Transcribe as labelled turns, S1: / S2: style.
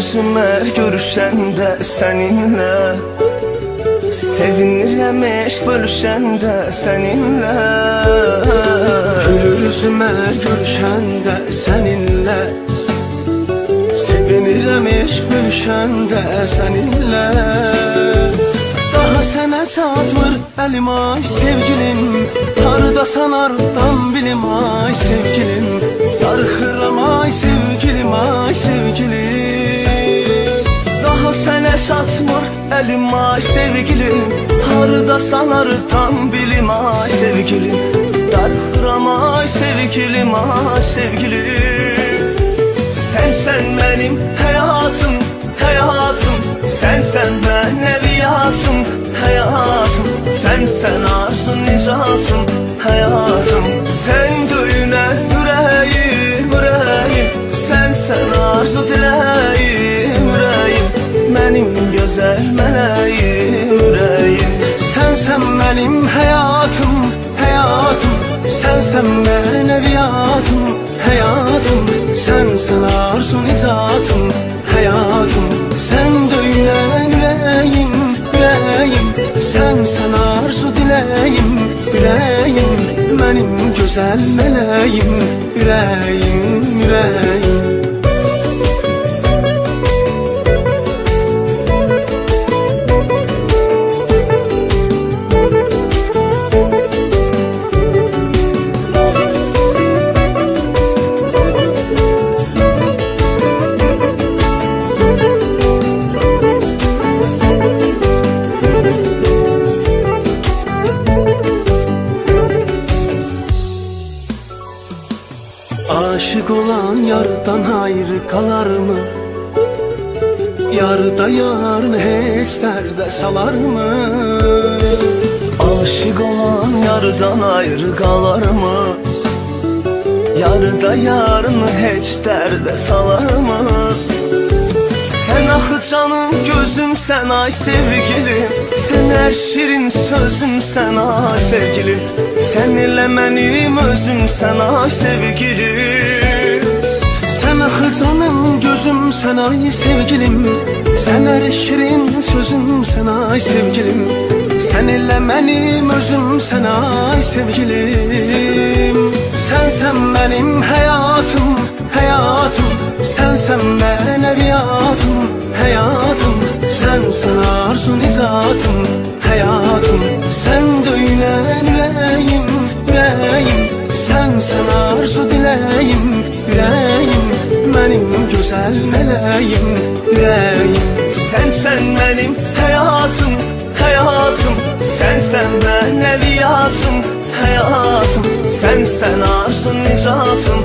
S1: üzüme görüşende seninle. Sevinirəm eşq bölüşəndə səninlə
S2: Gülür üzüme görüşende seninle. Sevinirəm eşq bölüşəndə seninle. Daha sənə çatmır əlim ay sevgilim. Hardasan ardan bilim ay sevgilim. Darxıram ay sevgilim ay sevgilim
S1: Çatmır əlim ay sevgilim. Harda sanardan bilim ay sevgilim. Darxıram ay sevgilim ay sevgilim. Sen sen benim hayatım hayatım. Sen sen ben eviyatım hayatım. Sen sen arzu nicatım hayatım. Sen döyüne yüreğim yüreğim. Sen sen arzu dileğim
S2: Sen sen benim hayatım, hayatım. Sen sen ben eviyatım, hayatım. Sen sen arzu nicatım, hayatım. Sen döyülen yüreğim, yüreğim. Sen sen arzu dileğim, yüreğim. Benim güzel meleğim, yüreğim, yüreğim Aşık olan yardan ayrı kalar mı? Yarda yarını hiç derde salar mı?
S1: Aşık olan yardan ayrı kalar mı? Yarda yarını heç dərdə salar mı? Sen axı canım gözüm sen ay sevgilim Sen her şirin sözüm sen ay sevgilim Sen elə mənim özüm ay sevgilim.
S2: Sen akı canım gözüm sen ay sevgilim. Sen her şirin sözüm sen ay sevgilim. Sen ile benim özüm sen ay sevgilim. Hayatım Sen sen ben eviyatım hayatım. Sen sen arzu nicatım Sen sen arzu dileğim yüreğim Benim güzel meleğim yüreğim
S1: Sen sen benim hayatım hayatım. Sen sen ben eviyatım hayatım. Sen sen arzu nicatım